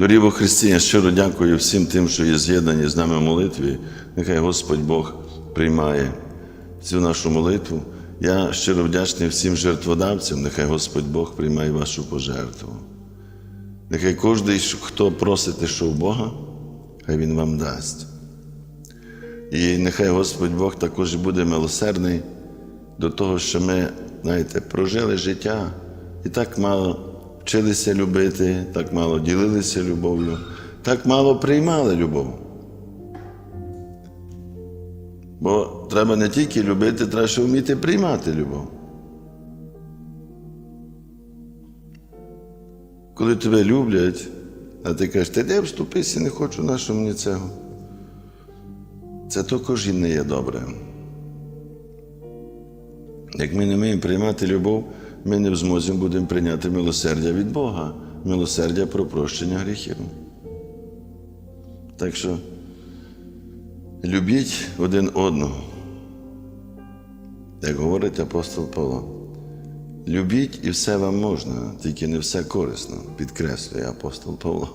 Доріво Христі, я щиро дякую всім тим, що є з'єднані з нами в молитві. Нехай Господь Бог приймає цю нашу молитву. Я щиро вдячний всім жертводавцям, нехай Господь Бог приймає вашу пожертву. Нехай кожен, хто просите, що в Бога, хай Він вам дасть. І нехай Господь Бог також буде милосердний до того, що ми, знаєте, прожили життя і так мало вчилися любити, так мало ділилися любов'ю, так мало приймали любов. Бо треба не тільки любити, треба ще вміти приймати любов. Коли тебе люблять, а ти кажеш, ти де вступися, не хочу, на що мені цього. Це також і не є добре. Як ми не вміємо приймати любов, ми не в змозі будемо прийняти милосердя від Бога, милосердя про прощення гріхів. Так що любіть один одного. Як говорить апостол Павло, любіть і все вам можна, тільки не все корисно, підкреслює апостол Павло.